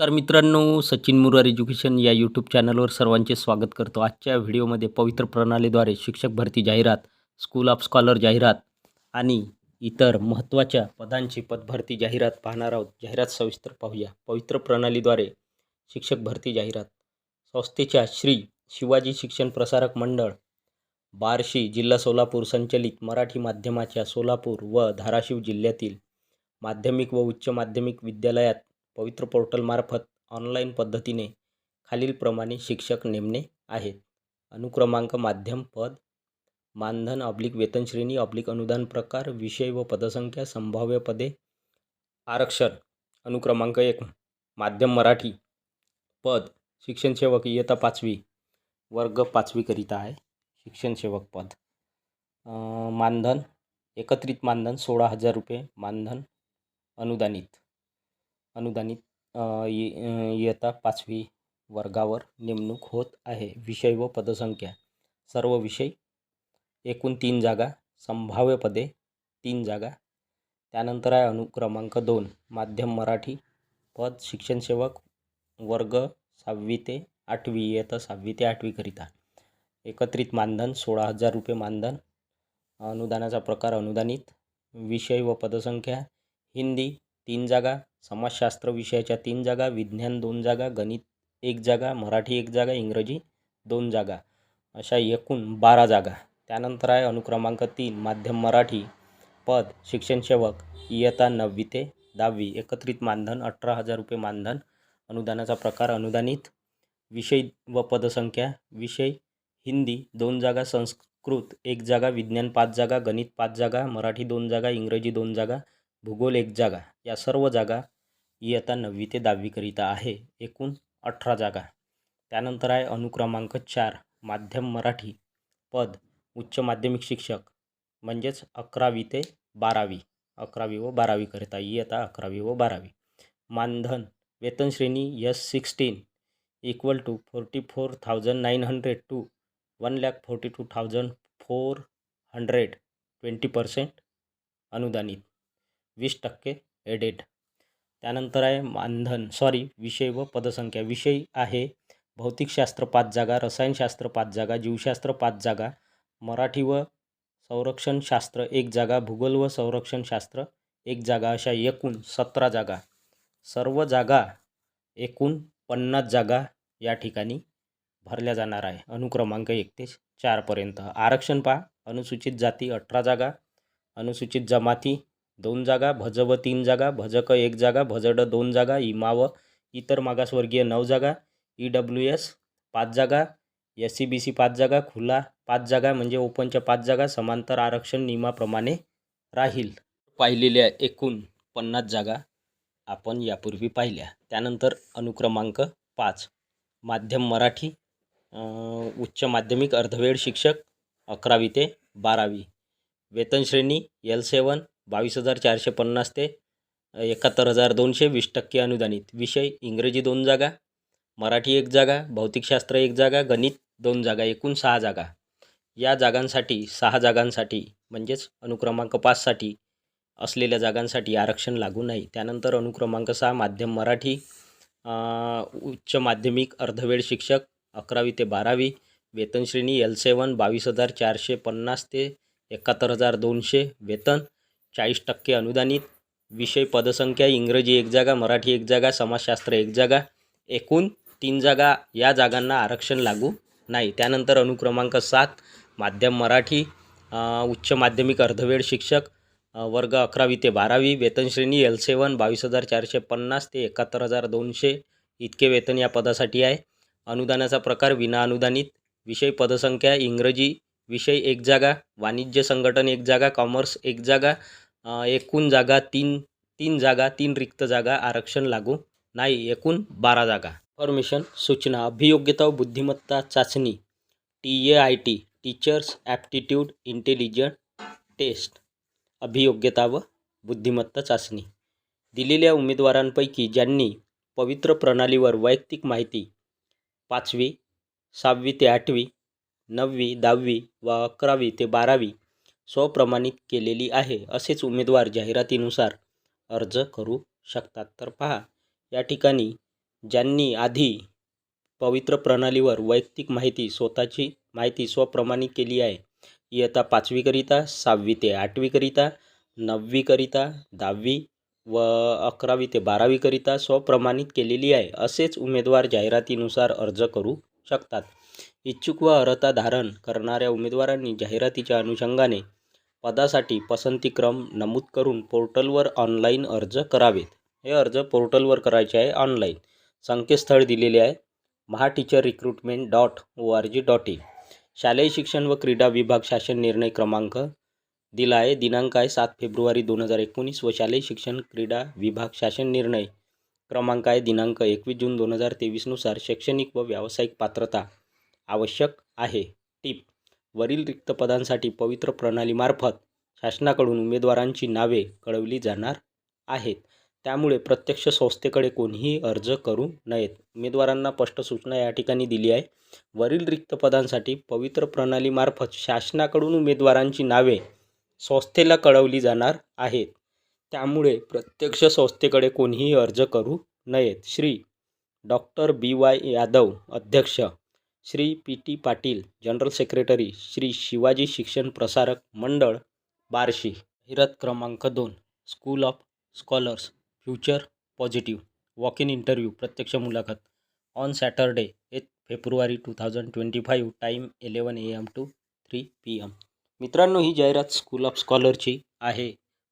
नमस्कार मित्रांनो सचिन मुरार एज्युकेशन या यूट्यूब चॅनलवर सर्वांचे स्वागत करतो. आजच्या व्हिडिओमध्ये पवित्र प्रणालीद्वारे शिक्षक भरती जाहिरात स्कूल ऑफ स्कॉलर जाहिरात आणि इतर महत्त्वाच्या पदांची पदभरती जाहिरात पाहणार आहोत. जाहिरात सविस्तर पाहूया. पवित्र प्रणालीद्वारे शिक्षक भरती जाहिरात. संस्थेच्या श्री शिवाजी शिक्षण प्रसारक मंडळ बार्शी जिल्हा सोलापूर संचलित मराठी माध्यमाच्या सोलापूर व धाराशिव जिल्ह्यातील माध्यमिक व उच्च माध्यमिक विद्यालयात पवित्र पोर्टलमार्फत ऑनलाईन पद्धतीने खालीलप्रमाणे शिक्षक नेमणे आहेत. अनुक्रमांक माध्यम पद मानधन ऑब्लिक वेतनश्रेणी ऑब्लिक अनुदान प्रकार विषय व पदसंख्या संभाव्य पदे आरक्षण. अनुक्रमांक एक माध्यम मराठी. पद शिक्षणसेवक इयत्ता पाचवी वर्ग पाचवीकरिता आहे. शिक्षणसेवक पद. मानधन एकत्रित मानधन सोळा हजार रुपये मानधन अनुदानित. अनुदानित इयत्ता पाचवी वर्गावर नेमणूक होत आहे. विषय व पदसंख्या. सर्व विषय एकूण तीन जागा संभाव्य पदे तीन जागा. त्यानंतर आहे अनुक्रमांक दोन माध्यम मराठी पद शिक्षणसेवक वर्ग सहावी ते आठवी इयत्ता सहावी ते आठवीकरिता एकत्रित मानधन सोळा हजार रुपये मानधन. अनुदानाचा प्रकार अनुदानित. विषय व पदसंख्या हिंदी तीन जागा. समाजशास्त्र विषयाच्या तीन जागा विज्ञान दोन जागा गणित एक जागा मराठी एक जागा इंग्रजी दोन जागा अशा एकूण बारा जागा. त्यानंतर आहे अनुक्रमांक तीन माध्यम मराठी पद शिक्षणसेवक इयत्ता नववी ते दहावी एकत्रित मानधन अठरा हजार रुपये मानधन अनुदानाचा प्रकार अनुदानित विषय व पदसंख्या विषय हिंदी दोन जागा संस्कृत एक जागा विज्ञान पाच जागा गणित पाच जागा मराठी दोन जागा इंग्रजी दोन जागा भूगोल एक जागा. या सर्व जागा इयत्ता नववी ते दहावीकरिता आहे. एकूण अठरा जागा. त्यानंतर आहे अनुक्रमांक चार माध्यम मराठी पद उच्च माध्यमिक शिक्षक म्हणजेच अकरावी ते बारावी. अकरावी व बारावीकरिता इयत्ता अकरावी व बारावी. मानधन वेतनश्रेणी S sixteen equal to forty four thousand nine hundred to one lakh forty two thousand four hundred twenty percent अनुदानित. वीस टक्के एडेड त्यानंतर आहे मानधन सॉरी विषय व पदसंख्या. विषय आहे भौतिकशास्त्र पाच जागा रसायनशास्त्र पाच जागा जीवशास्त्र पाच जागा मराठी व संरक्षणशास्त्र एक जागा भूगोल व संरक्षणशास्त्र एक जागा अशा एकूण सतरा जागा. सर्व जागा एकूण पन्नास जागा या ठिकाणी भरल्या जाणार आहे. अनुक्रमांक एक ते चारपर्यंत आरक्षण पहा. अनुसूचित जाती अठरा जागा अनुसूचित जमाती दोन जागा भज व तीन जागा भजक एक जागा भजड दोन जागा इमा व इतर मागासवर्गीय नऊ जागा ई डब्ल्यू एस पाच जागा एस सी बी सी पाच जागा खुला पाच जागा म्हणजे ओपनच्या पाच जागा समांतर आरक्षण नियमाप्रमाणे राहील. पाहिलेल्या एकूण पन्नास जागा आपण यापूर्वी पाहिल्या. त्यानंतर अनुक्रमांक पाच माध्यम मराठी उच्च माध्यमिक अर्धवेळ शिक्षक अकरावी ते बारावी. वेतनश्रेणी एल सेवन बावीस हजार चारशे पन्नास ते एकाहत्तर हजार दोनशे वीस टक्के अनुदानित. विषय इंग्रजी दोन जागा मराठी एक जागा भौतिकशास्त्र एक जागा गणित दोन जागा एकूण सहा जागा. या जागांसाठी सहा जागांसाठी म्हणजेच अनुक्रमांक पाचसाठी असलेल्या जागांसाठी आरक्षण लागू नाही. त्यानंतर अनुक्रमांक सहा माध्यम मराठी उच्च माध्यमिक अर्धवेळ शिक्षक अकरावी ते बारावी वेतनश्रेणी एल सेवन बावीस हजार चारशे पन्नास ते एकाहत्तर हजार दोनशे वेतन चाळीस टक्के अनुदानित. विषय पदसंख्या इंग्रजी एक जागा मराठी एक जागा समाजशास्त्र एक जागा. एकूण तीन जागा या जागांना आरक्षण लागू नाही. त्यानंतर अनुक्रमांक सात माध्यम मराठी उच्च माध्यमिक अर्धवेळ शिक्षक वर्ग अकरावी ते बारावी वेतनश्रेणी एल सेवन बावीस हजार चारशे पन्नास ते एकाहत्तर हजार दोनशे इतके वेतन या पदासाठी आहे. अनुदानाचा प्रकार विना अनुदानित. विषय पदसंख्या इंग्रजी विषय एक जागा वाणिज्य संघटन एक जागा कॉमर्स एक जागा एकूण जागा तीन तीन जागा तीन रिक्त जागा आरक्षण लागू नाही एकूण बारा जागा. फॉर्मेशन सूचना अभियोग्यता व बुद्धिमत्ता चाचणी. T A I T teachers aptitude intelligent test अभियोग्यता व बुद्धिमत्ता चाचणी. दिलेल्या उमेदवारांपैकी ज्यांनी पवित्र प्रणालीवर वैयक्तिक माहिती पाचवी सहावी ते आठवी नववी दहावी व अकरावी ते बारावी स्वप्रमाणित केलेली आहे असेच उमेदवार जाहिरातीनुसार अर्ज करू शकतात. तर पहा या ठिकाणी ज्यांनी आधी पवित्र प्रणालीवर वैयक्तिक माहिती स्वतःची माहिती स्वप्रमाणित केली आहे इयत्ता पाचवीकरिता सहावी ते आठवीकरिता नववीकरिता दहावी व अकरावी ते बारावीकरिता स्वप्रमाणित केलेली आहे असेच उमेदवार जाहिरातीनुसार अर्ज करू शकतात. इच्छुक व अर्हता धारण करणाऱ्या उमेदवारांनी जाहिरातीच्या अनुषंगाने पदासाठी पसंतीक्रम नमूद करून पोर्टलवर ऑनलाईन अर्ज करावेत. हे अर्ज पोर्टलवर करायचे आहे ऑनलाईन. संकेतस्थळ दिलेले आहे. Mahateacher recruitment dot O R G dot in. शालेय शिक्षण व क्रीडा विभाग शासन निर्णय क्रमांक दिला आहे. दिनांक आहे सात फेब्रुवारी दोन हजार एकोणीस व शालेय शिक्षण क्रीडा विभाग शासन निर्णय क्रमांक आहे. दिनांक एकवीस जून दोन हजार तेवीसनुसार शैक्षणिक व व्यावसायिक पात्रता आवश्यक आहे. टीप. वरील रिक्त पदांसाठी पवित्र प्रणालीमार्फत शासनाकडून उमेदवारांची नावे कळवली जाणार आहेत. त्यामुळे प्रत्यक्ष संस्थेकडे कोणीही अर्ज करू नयेत. उमेदवारांना स्पष्ट सूचना या ठिकाणी दिली आहे. वरील रिक्त पदांसाठी पवित्र प्रणालीमार्फत शासनाकडून उमेदवारांची नावे संस्थेला कळवली जाणार आहेत. त्यामुळे प्रत्यक्ष संस्थेकडे कोणीही अर्ज करू नयेत. Shri doctor B Y Yadav अध्यक्ष Shri P T Patil general secretary Shri Shivaji Shikshan Prasarak Mandal Barshi. जाहिरात क्रमांक दोन school of scholars future positive walk in interview प्रत्यक्ष मुलाखत. On Saturday eighth February two thousand twenty five time eleven A M to three P M मित्रांनो ही जाहिरात school of स्कॉलरची आहे.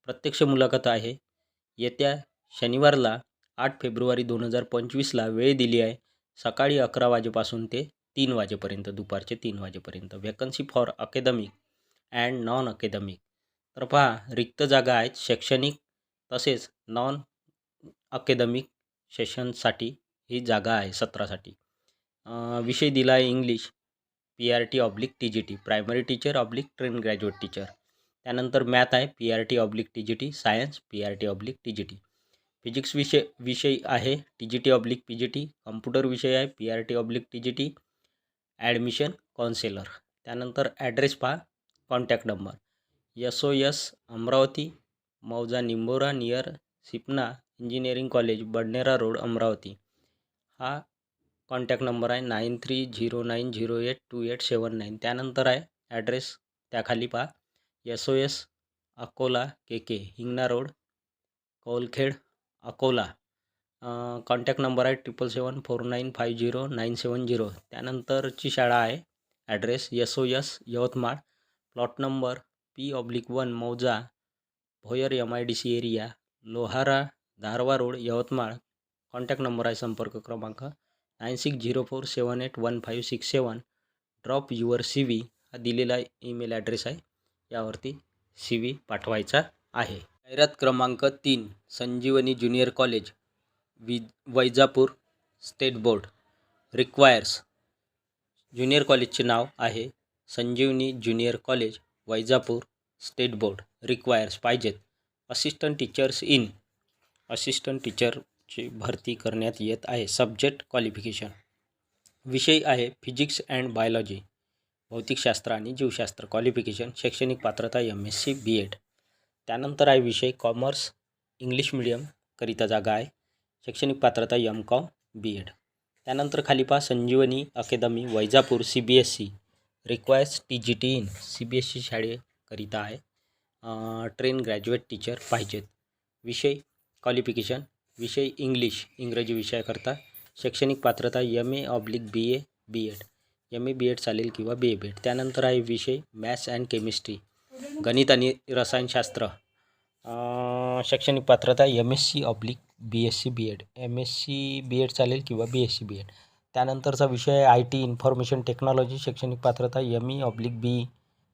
प्रत्यक्ष मुलाखत आहे. येत्या शनिवारला आठ फेब्रुवारी दोन हजार पंचवीसला वेळ दिली आहे. सकाळी अकरा वाजेपासून ते तीन वाजेपर्यंत दुपारचे तीन वाजेपर्यंत. Vacancy for academic and non academic तर पहा रिक्त जागा आहेत शैक्षणिक तसेच नॉन अकॅदमिक सेशनसाठी ही जागा आहे सत्रासाठी. विषय दिला आहे English P R T oblique T G T primary teacher oblique train graduate teacher त्यानंतर मॅथ आहे P R T oblique T G T science P R T oblique T G T physics विषय विषय आहे T G T oblique P G T computer विषय आहे P R T oblique T G T admission counsellor त्यानंतर address पहा contact number. S O S Amravati मौजा Nimbora near Sipna engineering college Badnera road Amravati. हा contact number आहे nine three zero nine zero eight two eight seven nine. त्यानंतर आहे address त्याखाली पहा. S O S Akola K K Hingna road Kaulkhed Akola. Contact number आहे triple seven four nine five zero nine seven zero त्यानंतरची शाळा आहे. Address S O S Yavatmal. Plot number P oblique one मौजा Bhoyar M I D C area Lohara Darwha road Yavatmal. Contact number आहे संपर्क क्रमांक nine six zero four seven eight one five six seven drop your C V हा दिलेला email address आहे. यावरती C V पाठवायचा आहे. जाहिरात क्रमांक तीन संजीवनी ज्युनियर कॉलेज वि Vaijapur state board requires. Junior कॉलेजचे नाव आहे Sanjivani junior college Vaijapur state board requires पाहिजेत. असिस्टंट टीचर्स इन असिस्टंट टीचरची भरती करण्यात येत आहे. Subject qualification. विषय आहे फिजिक्स अँड बायोलॉजी भौतिकशास्त्र आणि जीवशास्त्र. क्वालिफिकेशन शैक्षणिक पात्रता M S C B Ed. त्यानंतर आहे विषय कॉमर्स इंग्लिश मिडियमकरिता जागा आहे. शैक्षणिक पात्रता एम कॉम बी एड त्यानंतर खाली पहा Sanjivani academy Vaijapur C B S C requires T G T in C B S C शाळेकरिता आहे. ट्रेन ग्रॅज्युएट टीचर पाहिजेत. विषय क्वालिफिकेशन विषय इंग्लिश इंग्रजी विषयाकरता शैक्षणिक पात्रता M A oblique B A B Ed M A B Ed चालेल किंवा बी ए बी एड त्यानंतर आहे विषय मॅथ्स अँड केमिस्ट्री गणित आणि रसायनशास्त्र. शैक्षणिक पात्रता M S C oblique B S C B Ed M S C B Ed चालेल किंवा B S C B Ed त्यानंतरचा विषय आहे आय टी इन्फॉर्मेशन टेक्नॉलॉजी शैक्षणिक पात्रता M E oblique B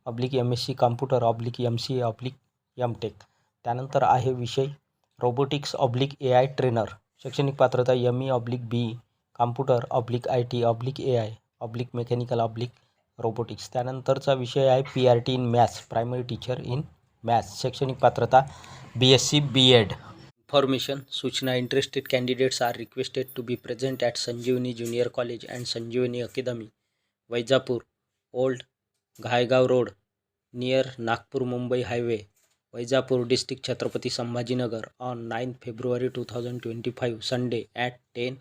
oblique M S C computer oblique M C A oblique M tech त्यानंतर आहे विषय robotics oblique A I trainer शैक्षणिक पात्रता M E oblique B computer oblique I T oblique A I oblique mechanical oblique robotics त्यानंतरचा विषय आहे P R T in maths primary teacher in maths शैक्षणिक पात्रता B S C B Ed information सूचना interested candidates are requested to be present at Sanjivani junior college and Sanjivani academy Vaijapur old Ghaygaon road near Nagpur Mumbai highway Vaijapur district Chhatrapati Sambhajinagar on nine February two thousand twenty five Sunday at ten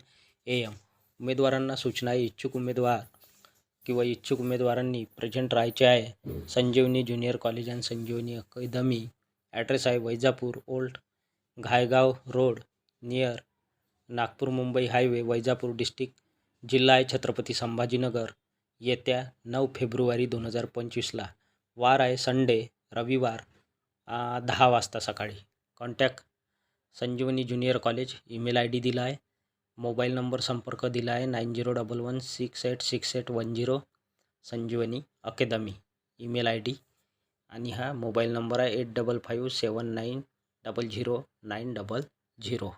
A M उमेदवारांना सूचना इच्छुक उमेदवार किंवा इच्छुक उमेदवारांनी present राहायचे आहे Sanjivani junior college and Sanjivani academy address आहे Vaijapur old Ghaygaon road near Nagpur Mumbai highway Vaijapur district जिल्हा आहे छत्रपती संभाजीनगर. येत्या नऊ फेब्रुवारी दोन हजार पंचवीसला वार आहे संडे रविवार दहा वाजता सकाळी. Contact Sanjivani junior college email I D दिला आहे. मोबाईल नंबर संपर्क दिला आहे nine zero double one six eight six eight one zero. Sanjivani academy email I D. आणि हा मोबाईल नंबर आहे eight double five seven nine double zero nine double zero